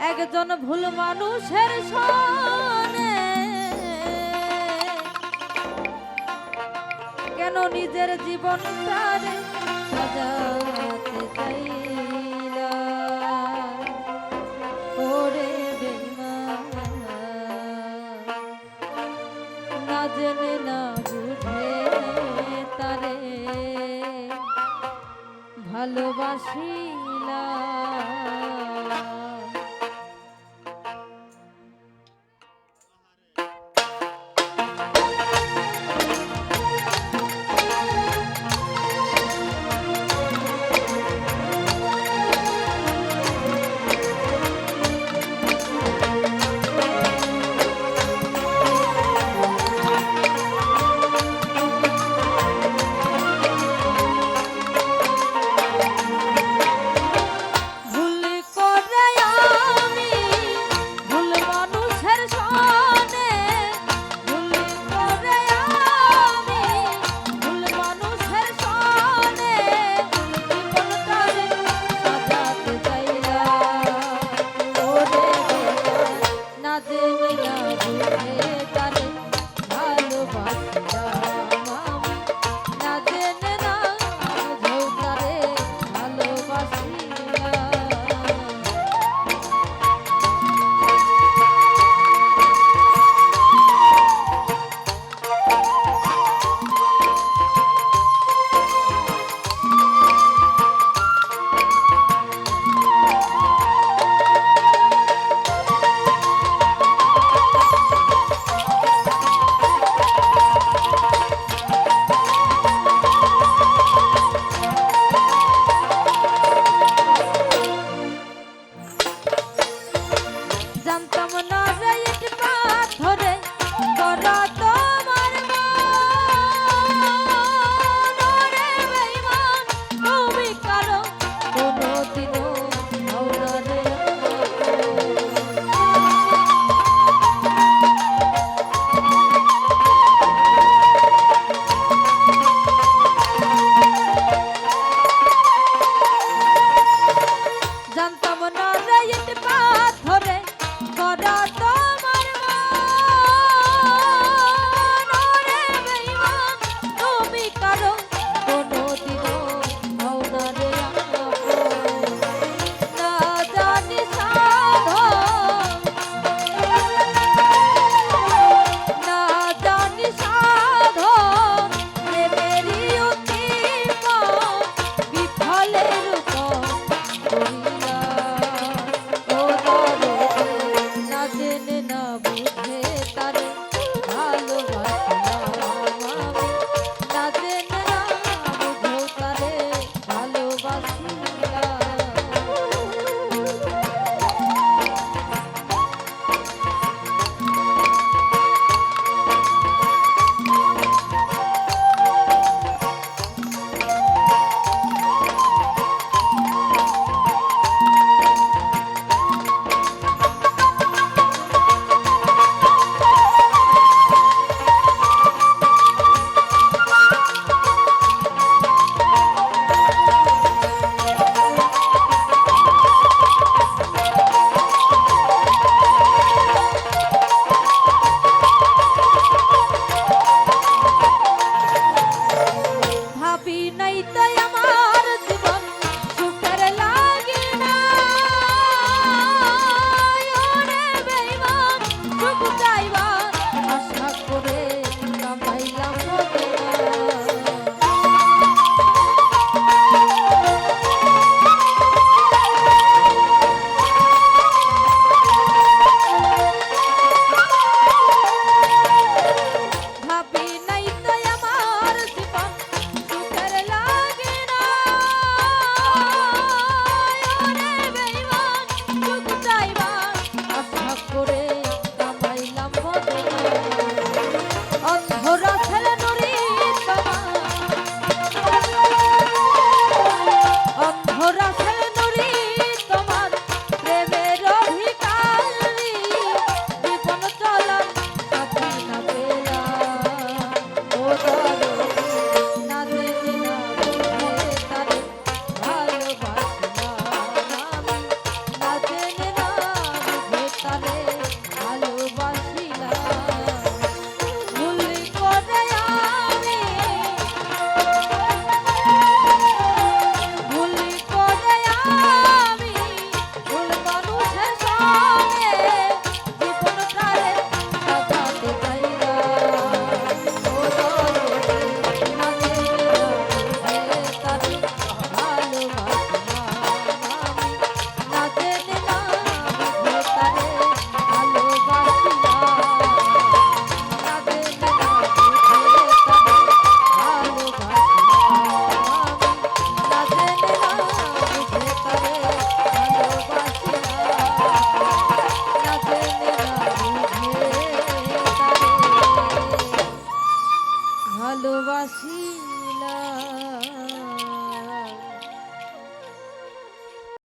একজন ভুল মানুষের সনে। কেন নিজের জীবন না জেনে না তারে ভালোবাসি পাথরে করা তো